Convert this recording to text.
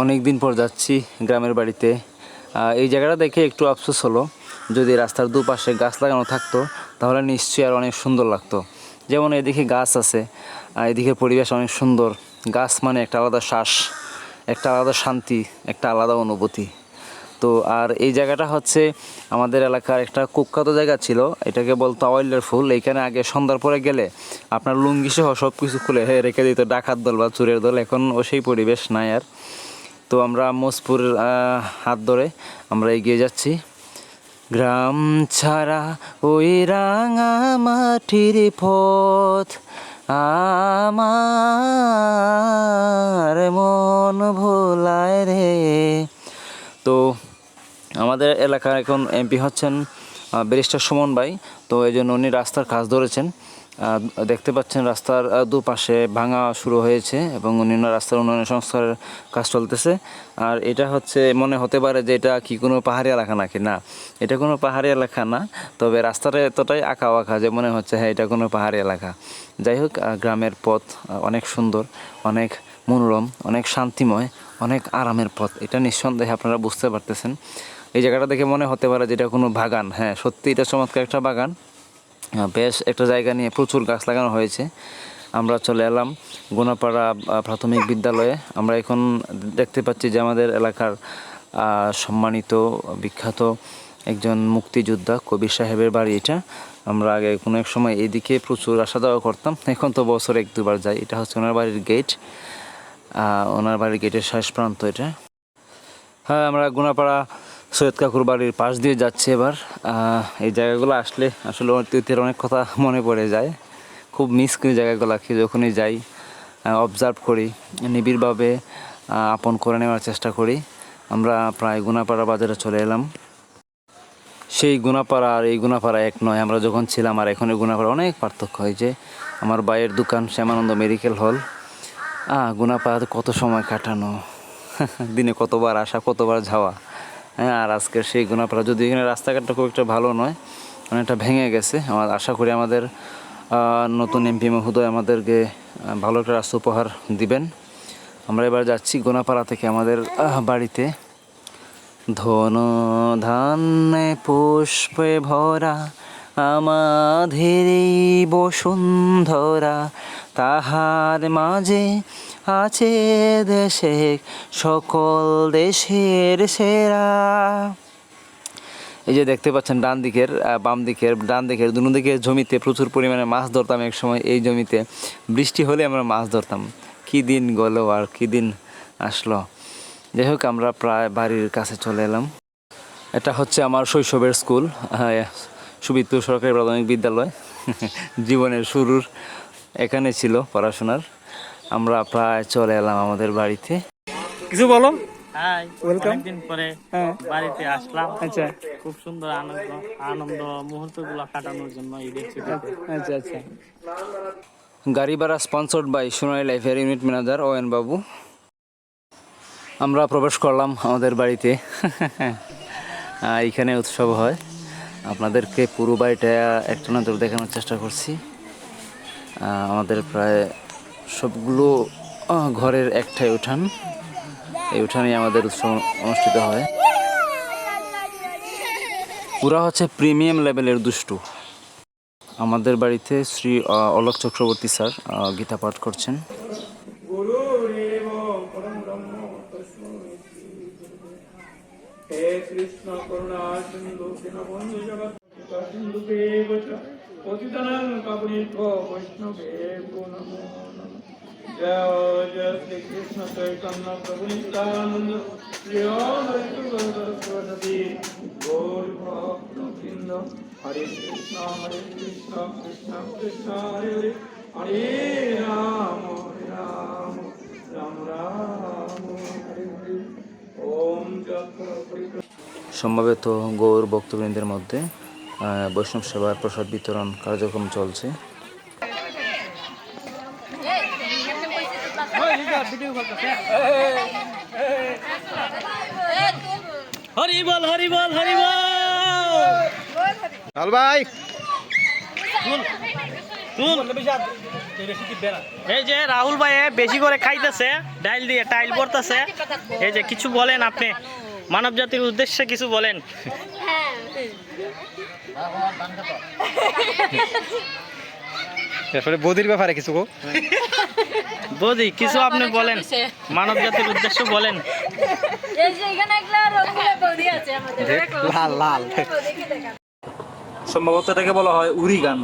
অনেক দিন পর যাচ্ছি গ্রামের বাড়িতে। এই জায়গাটা দেখে একটু আফসোস হলো। যদি রাস্তার দুপাশে গাছ লাগানো থাকতো, তাহলে নিশ্চয়ই আর অনেক সুন্দর লাগতো। যেমন এদিকে গাছ আছে এদিকে পরিবেশ অনেক সুন্দর। গাছ মানে একটা আলাদা শ্বাস, একটা আলাদা শান্তি, একটা আলাদা অনুভূতি। তো আর এই জায়গাটা হচ্ছে আমাদের এলাকার একটা কুখ্যাত জায়গা ছিল, এটাকে বলতো অয়েলের ফুল। এইখানে আগে সন্ধ্যার পরে গেলে আপনার লুঙ্গি সহ সব কিছু খুলে রেখে দিত ডাকাত দল বা চুরের দল। এখন ও সেই পরিবেশ নাই আর। তো আমরা মোজপুর আহ, হাত ধরে আমরা এগিয়ে যাচ্ছি। গ্রাম ছাড়া ওই রাঙা মাটির পথ আমার মন ভোলায় রে। তো আমাদের এলাকার এখন এমপি হচ্ছেন ব্যারিস্টার সুমন ভাই। তো এই জন্য উনি রাস্তার কাজ ধরেছেন। দেখতে পাচ্ছেন রাস্তার দুপাশে ভাঙা শুরু হয়েছে এবং অন্যান্য রাস্তার উন্নয়ন সংস্কারের কাজ চলতেছে। আর এটা হচ্ছে, মনে হতে পারে যে এটা কি কোনো পাহাড়ি এলাকা নাকি? না, এটা কোনো পাহাড়ি এলাকা না, তবে রাস্তাটা এতটাই আঁকা বাঁকা যে মনে হচ্ছে হ্যাঁ এটা কোনো পাহাড়ি এলাকা। যাই হোক গ্রামের পথ অনেক সুন্দর, অনেক মনোরম, অনেক শান্তিময়, অনেক আরামের পথ। এটা নিঃসন্দেহে আপনারা বুঝতে পারতেছেন। এই জায়গাটা দেখে মনে হতে পারে যে এটা কোনো বাগান। হ্যাঁ সত্যি এটা চমৎকার একটা বাগান। বেশ একটা জায়গা নিয়ে প্রচুর গাছ লাগানো হয়েছে। আমরা চলে এলাম গোনাপাড়া প্রাথমিক বিদ্যালয়ে। আমরা এখন দেখতে পাচ্ছি যে আমাদের এলাকার সম্মানিত, বিখ্যাত একজন মুক্তিযোদ্ধা কবির সাহেবের বাড়ি এটা। আমরা আগে কোনো এক সময় এদিকে প্রচুর আসা যাওয়া করতাম, এখন তো বছর এক দুবার যাই। এটা হচ্ছে ওনার বাড়ির গেট ওনার বাড়ির গেটের শেষ প্রান্ত এটা। হ্যাঁ আমরা গুনাপাড়া সৈয়দ কাকুর বাড়ির পাশ দিয়ে যাচ্ছে এবার। এই জায়গাগুলো আসলে আসলে অতীতের অনেক কথা মনে পড়ে যায়। খুব মিস করি জায়গাগুলোকে যখনই যাই অবজার্ভ করি, নিবিড়ভাবে আপন করে নেওয়ার চেষ্টা করি। আমরা প্রায় গুনাপাড়া বাজারে চলে এলাম। সেই গুনাপাড়া আর এই গুনাপাড়া এক নয়, আমরা যখন ছিলাম আর এখন এই গুনাপাড়া অনেক পার্থক্য হয়েছে আমার বাইয়ের দোকান শ্যামানন্দ মেডিকেল হল। গুনাপাড়াতে কত সময় কাটানো? দিনে কতবার আসা, কতবার যাওয়া? হ্যাঁ আর আজকে সেই গুনাপাড়া যদি এখানে রাস্তাঘাটটা খুব একটা ভালো নয়, অনেকটা ভেঙে গেছে। আমার আশা করি আমাদের নতুন এমপি মহোদয় আমাদেরকে ভালো একটা রাস্তা উপহার দিবেন। আমরা এবার যাচ্ছি গোনাপাড়া থেকে আমাদের বাড়িতে। ধন ধান্যে পুষ্পে ভরা আমাদের বসুন্ধরা, তাহার মাঝে আছে দেশে, সকল দেশের সেরা। এই যে দেখতে পাচ্ছেন ডান দিকের বাম দিকের, ডান দিকের, দুনো দিকের জমিতে প্রচুর পরিমাণে মাছ ধরতাম এক সময় এই জমিতে। বৃষ্টি হলে আমরা মাছ ধরতাম। কি দিন গেল আর কি দিন আসলো। যাই হোক, আমরা প্রায় বাড়ির কাছে চলে এলাম। এটা হচ্ছে আমার শৈশবের স্কুল সুবিদপুর সরকারি প্রাথমিক বিদ্যালয়। জীবনের শুরুর এখানে ছিল পড়াশোনার। আমরা প্রায় চলে এলাম আমাদের বাড়িতে। কিছু বলো? হাই পরে হ্যাঁ। বাড়িতে আসলাম। আচ্ছা। খুব সুন্দর আনন্দ আনন্দ মুহূর্ত কাটানোর জন্য ঈদের আচ্ছা আচ্ছা গাড়ি ভাড়া স্পন্সর্ড বাই সোনালী লাইফের ইউনিট ম্যানেজার বাবু আমরা প্রবেশ করলাম আমাদের বাড়িতে। এখানে উৎসব হয়। আপনাদেরকে পুরো বাড়িটা একটা নজর দেখানোর চেষ্টা করছি। আমাদের প্রায় সবগুলো ঘরের একটাই উঠান। এই উঠানে আমাদের উৎসব অনুষ্ঠিত হয়। ওরা হচ্ছে প্রিমিয়াম লেভেলের দুষ্টু। আমাদের বাড়িতে শ্রী অলোক চক্রবর্তী স্যার গীতা পাঠ করছেন। কৃষ্ণ করুণা সিন্ধু জগৎ সিন্ধু দেব সম্ভবত গৌর ভক্তবৃন্দের মধ্যে বৈষ্ণব সেবার প্রসাদ বিতরণ কার্যক্রম চলছে। হরি বল হরি বল হরি বল। ভাই। এই যে রাহুল ভাই বেশি করে খাইতেছে ডাইল দিয়ে টাইল পড়তেছে। এই যে কিছু বলেন আপনি মানব জাতির উদ্দেশ্যে কিছু বলেন। এরপরে বৌদির ব্যাপারে কিছু গো বৌদি কিছু আপনি বলেন। মানব জাতির উদ্দেশ্যে বলেন। এই যে এখানে একটা রঙিন বৌদি আছে আমাদের লাল লাল। সম্ভবত এটাকে বলা হয় উড়ি গান।